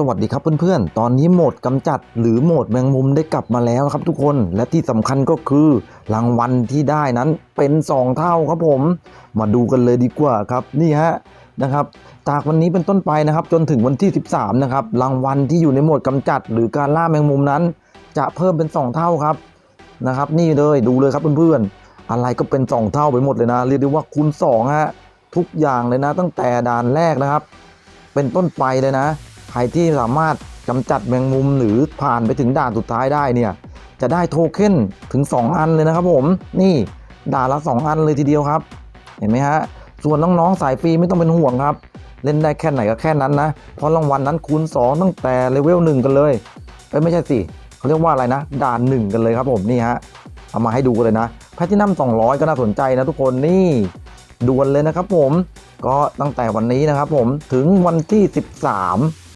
สวัสดีครับเพื่อนๆ ตอนนี้โหมดกำจัดหรือโหมดแมงมุมได้กลับมาแล้วครับทุกคน และที่สำคัญก็คือ รางวัลที่ได้นั้นเป็น 2 เท่าครับผม มาดูกันเลยดีกว่าครับ นี่ฮะนะครับ จากวันนี้เป็นต้นไปนะครับ จนถึงวันที่ 13 นะครับ รางวัลที่อยู่ในโหมดกำจัด หรือการล่าแมงมุมนั้น จะเพิ่มเป็น 2 เท่าครับนะครับ นี่เลยดูเลยครับเพื่อนๆ อะไรก็เป็น 2 เท่าไปหมดเลยนะ เรียกได้ว่าคูณ2ฮะทุกอย่างเลยนะ ตั้งแต่ด่านแรกนะครับ เป็นต้นไปเลยนะ ใครที่สามารถกำจัดแมงมุมหรือผ่านไปถึงด่านสุดท้ายได้เนี่ยจะได้โทเค็นถึง 2 อันเลยนะครับผมนี่ด่านละ 2 อันเลยทีเดียวครับ เห็นไหมฮะส่วนน้องๆสายฟรีไม่ต้องเป็นห่วงครับ เล่นได้แค่ไหนก็แค่นั้นนะเพราะรางวัลนั้นคูณ 2 ตั้งแต่เลเวล1กันเลยเอ้ยไม่ใช่สิเขาเรียกว่าอะไรนะ ด่าน 1 กันเลยครับผมนี่ฮะเอามาให้ดูกันเลยนะแพทินัม200 ก็น่าสนใจนะทุกคนนี่ด่วนเลยนะครับผมก็ตั้งแต่วันนี้นะครับผมถึงวันที่ 13